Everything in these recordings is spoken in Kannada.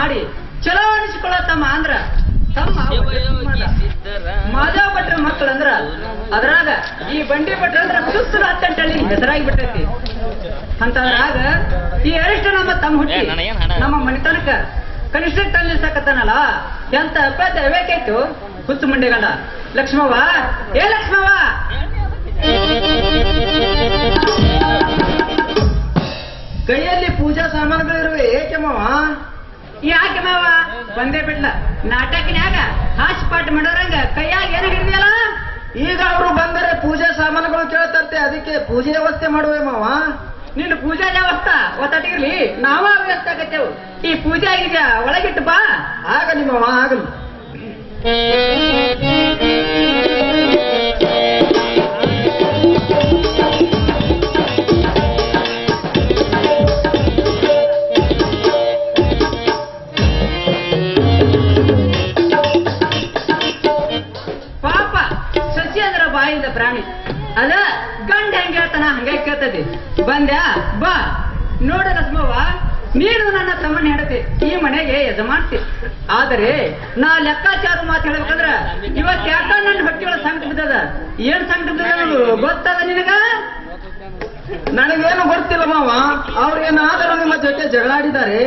ಮಾಡಿ ಚಲೋ ತಮ್ಮ ಅಂದ್ರ ತಮ್ಮ ಮಾಧವ ಭಟ್ರ ಮಕ್ಕಳಂದ್ರ ಅದ್ರಾಗ ಈ ಬಂಡಿ ಭಟ್ರ ಅಂದ್ರ ಸುತ್ತಲ ಹತ್ತಂಟಲ್ಲಿ ಹೆಸರಾಗಿ ಬಿಟ್ಟೈತಿ. ಅಂತಂದ್ರಾಗ ಈ ಅರಿಷ್ಟ ನಮ್ಮ ತಮ್ಮ ಹುಟ್ಟಿ? ನಮ್ಮ ಮನಿತನಕ ಕನಿಷ್ಠ ತಲ್ಲಿಸಕತ್ತಾನಲ್ಲ ಎಂತ ಅಪ್ಪ ಬೇಕೈತು ಹುಚ್ಚು ಮಂಡಿಗಲ್ಲ ಲಕ್ಷ್ಮವ್ವ ಏ ಲಕ್ಷ್ಮವ್ವ ಬಂದೇ ಬಿಡ್ಲ. ನಾಟಕನ್ಯಾಗ ಹಾಸ್ ಪಾಠ ಮಾಡೋರಂಗ ಕೈಯಾಗ ಏನು ಹಿಡಿದಿಯಲ್ಲ? ಈಗ ಅವರು ಬಂದರೆ ಪೂಜೆ ಸಾಮಾನುಗಳು ಕೇಳ್ತಂತೆ ಅದಕ್ಕೆ ಪೂಜೆ ವ್ಯವಸ್ಥೆ ಮಾಡುವೆ ಮಾವ. ನಿನ್ನ ಪೂಜಾ ವ್ಯವಸ್ಥೆ ಒತ್ತಟಿರ್ಲಿ ನಾವ ವ್ಯವಸ್ಥೆ ಆಗತ್ತೇವು. ಈ ಪೂಜೆ ಆಗಿದ್ಯಾ? ಒಳಗಿಟ್ಟು ಬಾ. ಆಗಲಿ ಮಾವ ಆಗಲಿ. ಬಂದ್ಯಾ? ಬಾ. ನೋಡ ಲಕ್ಷ್ಮವ್ವ ನೀನು ನನ್ನ ತಮ್ಮನ ಹೆಂಡತಿ. ಈ ಮನೆಗೆ ಯಜಮಾನ್ತಿ ಆದರೆ, ನಾ ಲೆಕ್ಕಾಚಾರ ಮಾತು ಹೇಳ್ಬೇಕಂದ್ರ ಇವತ್ ಯಾಕ ನನ್ನ ಬಟ್ಟೆಗಳ ಸಂಕಟ ಬಿದ್ದದ? ಏನ್ ಸಂಕಟ ಅನ್ನೋದು ಗೊತ್ತದ ನಿನಗ? ನನಗೇನು ಗೊತ್ತಿಲ್ಲ ಮಾವ. ಅವ್ರೇನಾದರೂ ನಿಮ್ಮ ಜೊತೆ ಜಗಳಾಡಿದ್ದಾರೆ?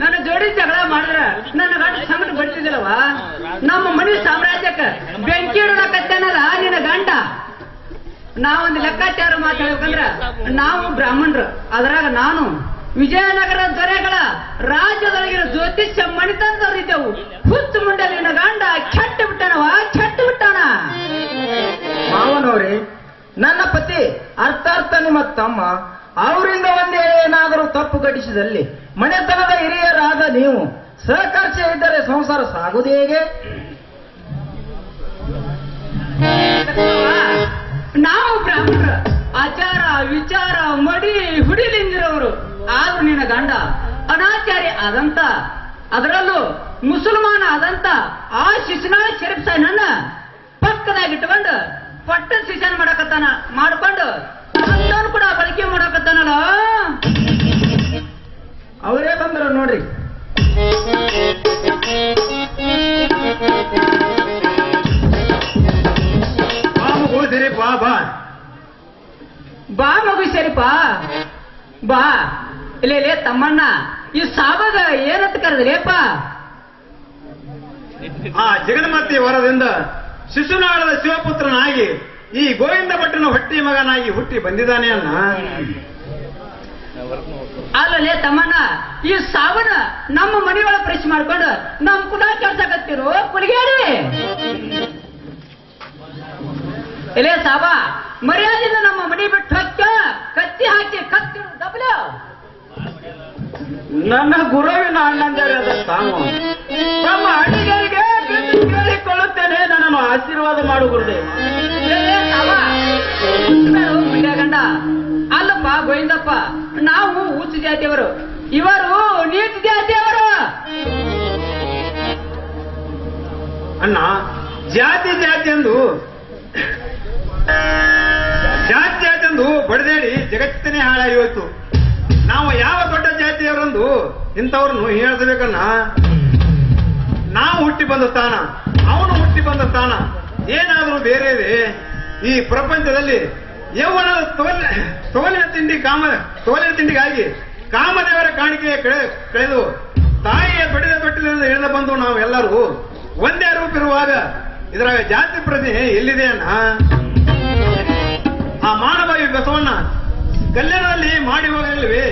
ನನ್ನ ಜೋಡಿ ಜಗಳ ಮಾಡಿದ್ರ ನನ್ನ ಗಂಡ ಸಂಕಟ ಬರ್ತಿದ್ದಿಲ್ಲವಾ ನಮ್ಮ ಮನೆ ಸಾಮ್ರಾಜ್ಯಕ್ಕೆ ಬೆಂಕಿ ಇಡೋಣಕತ್ತೇನಲ್ಲ ನಿನ್ನ ಗಂಡ. ನಾವೊಂದು ಲೆಕ್ಕಾಚಾರ ಮಾತಾಡ್ಬೇಕಂದ್ರ ನಾವು ಬ್ರಾಹ್ಮಣರು. ಅದ್ರಾಗ ನಾನು ವಿಜಯನಗರ ದೊರೆಗಳ ರಾಜ್ಯದೊಳಗಿನ ಜ್ಯೋತಿಷ್ಯ ಮಣಿತಂದವರಿದ್ದೆವು ಹುಚ್ಚು ಮುಂಡಲಿನ ಗಂಡ ಕೆಟ್ಟ ವಾ ಕೆಟ್ಟ ಬಿಟ್ಟಾನ. ಮಾವನವ್ರೆ, ನನ್ನ ಪತಿ ಅರ್ಥಾರ್ಥ ನಿಮ್ಮ ತಮ್ಮ, ಅವರಿಂದ ಒಂದೇ ಏನಾದರೂ ತಪ್ಪು ಘಟಿಸಿದಲ್ಲಿ ಮನೆತನದ ಹಿರಿಯರಾದ ನೀವು ಸಹಕರಿಸಿ ಇದ್ದರೆ ಸಂಸಾರ ಸಾಗುವುದು ಹೇಗೆ? ನಾವು ಬ್ರಾಹ್ಮಣರು, ಆಚಾರ, ವಿಚಾರ, ಮಡಿ, ಹುಡಿಲಿಂದಿರೋರು. ಆದ್ರೂ ನಿನ್ನ ಗಂಡ ಅನಾಚಾರಿ ಆದಂತ, ಅದರಲ್ಲೂ ಮುಸಲ್ಮಾನ ಆದಂತ, ಆ ಶಿಶುನ ಶರೀಫ್ ನನ್ನ ಪಕ್ಕದಾಗಿಟ್ಕೊಂಡು ಪಟ್ಟ ಶಿಶನ್ ಮಾಡಕತ್ತಾನ, ಮಾಡ್ಕೊಂಡು ಕೂಡ ಬಳಕೆ ಮಾಡಕತ್ತಾನಲ್ಲ. ಅವರೇ ಬಂದರು ನೋಡ್ರಿ. ಸರಿ ಬಾ. ಬಾ ಬಾ ಮಗು ಸರಿಪ ಬಾ. ಇಲ್ಲೇ ಲೇ ತಮ್ಮಣ್ಣ ಈ ಸಾಬಾಗ ಏನಂತ ಕರೆದ್ರೇಪ ಆ ಜಗನ್ಮತಿ ವರದಿಂದ ಶಿಶುನಾಳದ ಶಿವಪುತ್ರನಾಗಿ ಈ ಗೋವಿಂದ ಭಟ್ಟನ ಹೊಟ್ಟಿ ಮಗನಾಗಿ ಹುಟ್ಟಿ ಬಂದಿದ್ದಾನೆ ಅನ್ನ ಅಲ್ಲಲೇ ತಮ್ಮಣ್ಣ ಈ ಸಾವನ ನಮ್ಮ ಮನೆಯೊಳಗೆ ಪ್ರಶ್ನೆ ಮಾಡ್ಕೊಂಡು ನಮ್ ಕುಲ ಕೆಲ್ಸಕತ್ತಿರು ಕುಲಿಗೇರಿ. ಎಲೆ ಸಾಬ ಮರ್ಯಾದಿಂದ ನಮ್ಮ ಮನೆ ಬಿಟ್ಟು ಹೊಕ್ಕ ಕತ್ತಿ ಹಾಕಿ ಕತ್ತಿ ದಬ್ಲು. ನನ್ನ ಗುರುವಿನ ಅಣ್ಣಂದರೆ ಅದ ತಾವು ತಮ್ಮ ಅಡಿಗರಿಗೆ ಕೇಳಿಕೊಳ್ಳುತ್ತೇನೆ ನನ್ನನ್ನು ಆಶೀರ್ವಾದ ಮಾಡು ಗುರುದೇವ ಗಂಡ. ಅಲ್ಲಪ್ಪ ಗೋವಿಂದಪ್ಪ ನಾವು ಉಚ್ಚ ಜಾತಿಯವರು. ಇವರು ನೀಚ ಜಾತಿಯವರು. ಅಣ್ಣ ಜಾತಿ ಜಾತಿ ಎಂದು ಜಾತಿ ಆಯ್ತಂದು ಬಡದೇಳಿ ಜಗತ್ತಿನೇ ಹಾಳಾಗಿ ಹೋಯ್ತು ನಾವು ಯಾವ ದೊಡ್ಡ ಜಾತಿಯವರಂದು ಇಂಥವ್ರನ್ನು ಹೇಳಬೇಕನ್ನ? ನಾವು ಹುಟ್ಟಿ ಬಂದ ಸ್ಥಾನ, ಅವನು ಹುಟ್ಟಿ ಬಂದ ಸ್ಥಾನ. ಏನಾದರೂ ಬೇರೆ ಈ ಪ್ರಪಂಚದಲ್ಲಿ ಯೌವನ ತೋಲ, ತೋಲಿನ ತಿಂಡಿ ಕಾಮ, ತೋಲಿನ ತಿಂಡಿಗಾಗಿ ಕಾಮದೇವರ ಕಾಣಿಕೆಯ ಕಳೆ ಕಳೆದು ತಾಯಿಯ ದೊಡ್ಡದ ತೊಟ್ಟಿಲಿಂದ ಇಳಿದ ಬಂದು ನಾವು ಎಲ್ಲರೂ ಒಂದೇ ರೂಪಿರುವಾಗ ಇದರಾಗ ಜಾತಿ ಪ್ರಜ್ಞೆ ಎಲ್ಲಿದೆ ಅಣ್ಣ ಆ ಮಾನವ ಬಸವಣ್ಣ ಕಲ್ಯಾಣದಲ್ಲಿ ಮಾಡಿ ಹೋಗಲಿವೆ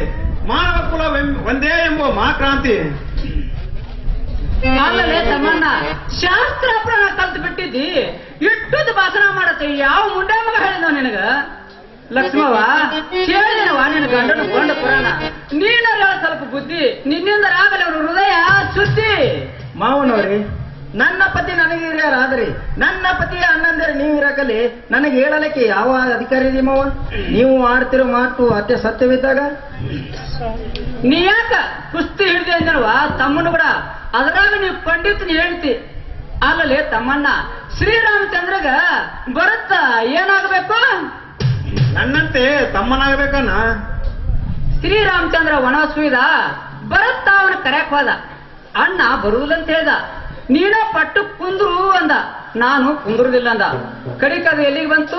ಮಾನವ ಕುಲ ಒಂದೇ ಎಂಬ ಮಹಾಕ್ರಾಂತಿ. ತಮ್ಮಣ್ಣ ಶಾಸ್ತ್ರ ಪ್ರಾಣ ಕಲ್ತು ಬಿಟ್ಟಿದ್ದಿ. ಇಟ್ಟದ ಭಾಷಣ ಮಾಡತ್ತೆ. ಯಾವ ಮುಂಡೆ ಮಗ ಹೇಳಿದ ನಿನಗ? ಲಕ್ಷ್ಮವ್ವ ನಿನ್ನ ಗಂಡನ ಕೊಂಡ ಪುರಾಣ. ನೀನಲ್ಲ ಸ್ವಲ್ಪ ಬುದ್ಧಿ. ನಿನ್ನಿಂದ ಆಗಲಿ ಅವ್ರ ಹೃದಯ ಶುದ್ಧಿ ಮಾವನವ್ರಿ ನನ್ನ ಪತಿ ನನಗೆ ಹಿರಿಯರಾದ್ರಿ. ನನ್ನ ಪತಿಯ ಅಣ್ಣಂದಿರ ನೀವು. ಇರಕಲಿ ನನಗೆ ಹೇಳಲಿಕ್ಕೆ ಯಾವ ಅಧಿಕಾರಿ ಇದೆ ಮಾವ? ನೀವು ಆಡ್ತಿರೋ ಮಾತು ಅತ್ಯ ಸತ್ಯವಿದ್ದಾಗ? ನೀ ಯಾಕ ಕುಸ್ತಿ ಹಿಡಿದೆ ಅಂದಲ್ವಾ ತಮ್ಮನ ಕೂಡ ಅದ್ರಾಗ ನೀವು ಪಂಡಿತನ ಹೇಳ್ತಿ. ಅಲ್ಲಲ್ಲಿ ತಮ್ಮಣ್ಣ ಶ್ರೀರಾಮಚಂದ್ರಗ ಬರುತ್ತ? ಏನಾಗಬೇಕು? ನನ್ನಂತೆ ತಮ್ಮನಾಗಬೇಕನ್ನ ಶ್ರೀರಾಮಚಂದ್ರ ಒಣ ಸುಯ್ದ ಬರುತ್ತ ಅವನ ಕರೆಯಕ್ ಹೋದ. ಅಣ್ಣ ಬರುವುದಂತ ಹೇಳ್ದ. ನೀನ ಪಟ್ಟು ಕುಂದ್ರು ಅಂದ. ನಾನು ಕುಂದುರುದಿಲ್ಲ ಅಂದ. ಕಡಿಕ ಅದು ಎಲ್ಲಿಗೆ ಬಂತು?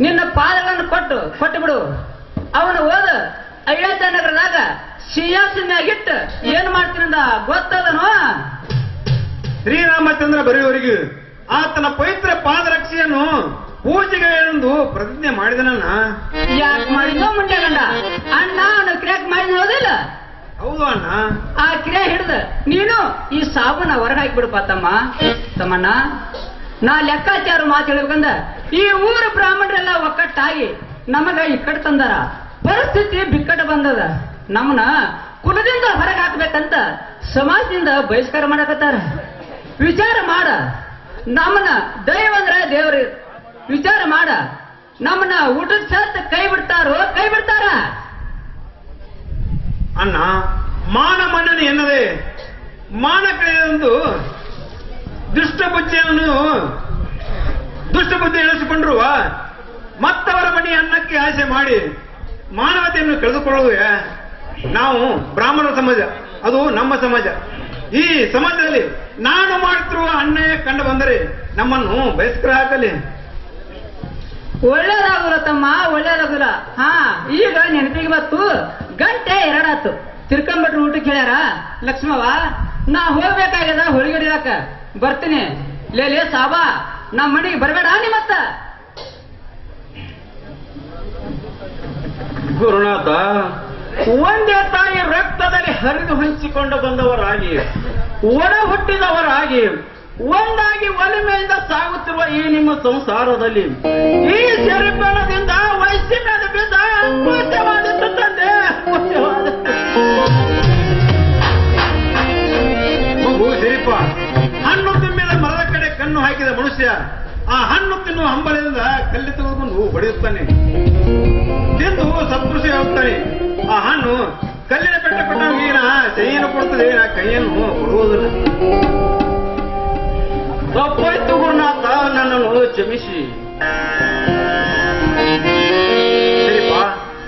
ನಿನ್ನ ಪಾದಗಳನ್ನು ಕೊಟ್ಟು ಕೊಟ್ಟು ಬಿಡು. ಅವನು ಹೋದ ಅಯೋಧ್ಯ ನಗರದಾಗ ಸಿಂಹಾಸನ್ಯಾಗಿಟ್ಟು ಏನ್ ಮಾಡ್ತೀನಂದ ಗೊತ್ತದನು? ಶ್ರೀರಾಮಚಂದ್ರ ಬರೆಯುವವರಿಗೆ ಆತನ ಪವಿತ್ರ ಪಾದರಕ್ಷೆಯನ್ನು ಪೂಜೆಗೆ ಎಂದು ಪ್ರತಿಜ್ಞೆ ಮಾಡಿದನನ್ನ ಯಾಕೆ ಮಾಡಿದ್ನೋ ಮುಂಡೆ ಗಂಡ. ಅಣ್ಣ ಅವನು ಕ್ರ್ಯಾಕ್ ಮಾಡಿದ ಹೌದಿಲ್ಲ ಹೌದು ಅಣ್ಣ. ಆ ಕ್ರಿಯೆ ಹಿಡಿದ ನೀನು ಈ ಸಾಬೂನ ಹೊರಗೆ ಹಾಕಿಬಿಡಪ್ಪ ತಮ್ಮ ತಮ್ಮಣ್ಣ ನಾ ಲೆಕ್ಕಾಚಾರ ಮಾತು ಹೇಳ್ಬೇಕಂದ ಈ ಊರ ಬ್ರಾಹ್ಮಣರೆಲ್ಲ ಒಕ್ಕಟ್ಟಾಗಿ ನಮಗ ಇಕ್ಕಟ್ಟು ತಂದಾರ. ಪರಿಸ್ಥಿತಿ ಬಿಕ್ಕಟ್ಟು ಬಂದದ. ನಮ್ಮನ್ನ ಕುಲದಿಂದ ಹೊರಗೆ ಹಾಕ್ಬೇಕಂತ ಸಮಾಜದಿಂದ ಬಹಿಷ್ಕಾರ ಮಾಡಕತ್ತಾರ. ವಿಚಾರ ಮಾಡ. ನಮ್ಮನ್ನ ದೈವ ಅಂದ್ರೆ ದೇವ್ರ ವಿಚಾರ ಮಾಡ. ನಮ್ಮನ್ನ ಊಟದ ಸತ್ ಕೈ ಬಿಡ್ತಾರೋ, ಕೈ ಬಿಡ್ತಾರ. ಅಣ್ಣ, ಮಾನ ಮನ್ನಣೆ ಎನ್ನದೆ, ಮಾನ ಕಳೆಯೊಂದು ದುಷ್ಟ ಬುದ್ಧಿಯನ್ನು ದುಷ್ಟ ಬುದ್ಧಿ ಇಳಿಸಿಕೊಂಡ್ರು ಮತ್ತವರ ಮನೆ ಅನ್ನಕ್ಕೆ ಆಸೆ ಮಾಡಿ ಮಾನವತೆಯನ್ನು ಕಳೆದುಕೊಳ್ಳುವ ನಾವು ಬ್ರಾಹ್ಮಣ ಸಮಾಜ, ಅದು ನಮ್ಮ ಸಮಾಜ. ಈ ಸಮಾಜದಲ್ಲಿ ನಾನು ಮಾಡುತ್ತಿರುವ ಅನ್ಯಾಯ ಕಂಡು ಬಂದರೆ ನಮ್ಮನ್ನು ಬಯಸ್ಕರ ಹಾಕಲಿ. ಒಳ್ಳೇದಾಗುಲ್ಲ ತಮ್ಮ, ಒಳ್ಳೇದಾಗುಲ್ಲ. ಹಾ, ಈಗ ನೆನಪಿಗೆ ಬತ್ತು ಗಂಟೆ ಎರಡಾತು ತಿರ್ಕೊಂಬಿಟ್ರು ಊಟಕ್ಕೆ ಹೇಳ್ಯಾರ? ಲಕ್ಷ್ಮವ ನಾ ಹೋಗ್ಬೇಕಾಗ್ಯದ ಹೊಳಿಗಡಿಯಾಕ ಬರ್ತೀನಿ. ಲೇ ಲೇ, ಸಾಬಾ ನಮ್ಮ ಮನೆಗೆ ಬರಬೇಡ, ನಿಮ್ಮತ್ತ. ಗುರುನಾಥ, ಒಂದೇ ತಾಯಿ ರಕ್ತದಲ್ಲಿ ಹರಿದು ಹಂಚಿಕೊಂಡು ಬಂದವರಾಗಿ ಒಡ ಹುಟ್ಟಿದವರಾಗಿ, ಒಂದಾಗಿ ಒಲಿಮೆಯಿಂದ ಸಾಗುತ್ತಿರುವ ಈ ನಿಮ್ಮ ಸಂಸಾರದಲ್ಲಿ, ಈ ಸರಿಪಣದಿಂದ ವೈಷಮ್ಯದ ಬಿದ್ದ ಕಡೆ ಹಾಕಿದ ಮನುಷ್ಯ ಆ ಹಣ್ಣು ತಿನ್ನುವ ಹಂಬಲದಿಂದ ಕಲ್ಲಿ ತೆಗೆದುಕೊಂಡು ಹೊಡೆಯುತ್ತಾನೆ ತಿಂದು ಸತ್ಪುರುಷ ಹೋಗ್ತಾನೆ ಆ ಹಣ್ಣು ಕಲ್ಲಿನ ಪೆಟ್ಟ ಕೊಟ್ಟವನಿಗೆ ನಾ ಕೈಯನ್ನು ಕೊಡ್ತದೆ ನಾ ಕೈಯನ್ನು ಕೊಡುವುದಿಲ್ಲ. ತಪ್ಪಾಯ್ತು ಗುರುನಾಥ, ನನ್ನನ್ನು ಕ್ಷಮಿಸಿ.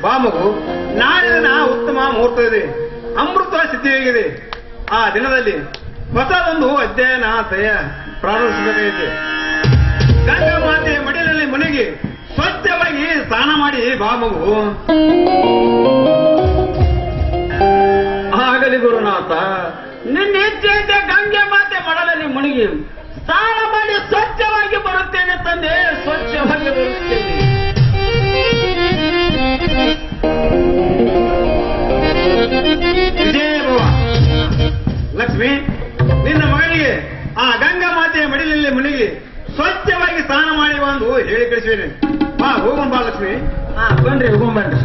ಬಾ ಮಗು. ನಾಳೆ ದಿನ ಉತ್ತಮ ಮುಹೂರ್ತ ಇದೆ. ಅಮೃತ ಸಿದ್ಧಿಯಾಗಿದೆ ಆ ದಿನದಲ್ಲಿ ಹೊಸದೊಂದು ಅಧ್ಯಯನ ದಯ ಪ್ರಾರಂಭಿಸಬೇಕಾಗಿದೆ ಗಂಗಾ ಮಾತೆ ಮಡಿಲಲ್ಲಿ ಮುನಿಗಿ ಸ್ವಚ್ಛವಾಗಿ ಸ್ನಾನ ಮಾಡಿ ಬಾ ಆಗಲಿ ಗುರುನಾಥ, ನಿನ್ನ ಗಂಗೆ ಮಾತೆ ಮಡಲಲ್ಲಿ ಮುನಿಗಿ ಸ್ನಾನ ಮಾತೆಯ ಮುಳುಗಿ ಸ್ವಚ್ಛವಾಗಿ ಸ್ನಾನ ಮಾಡಿ ಒಂದು ಹೇಳಿ ಕಳಿಸುವೇನೆ ಬಾ, ಹೋಗೋಣ ಬಾ ಲಕ್ಷ್ಮಿ. ಹಾ, ಬನ್ರಿ ಹೋಗ್ಬನ್ರಿ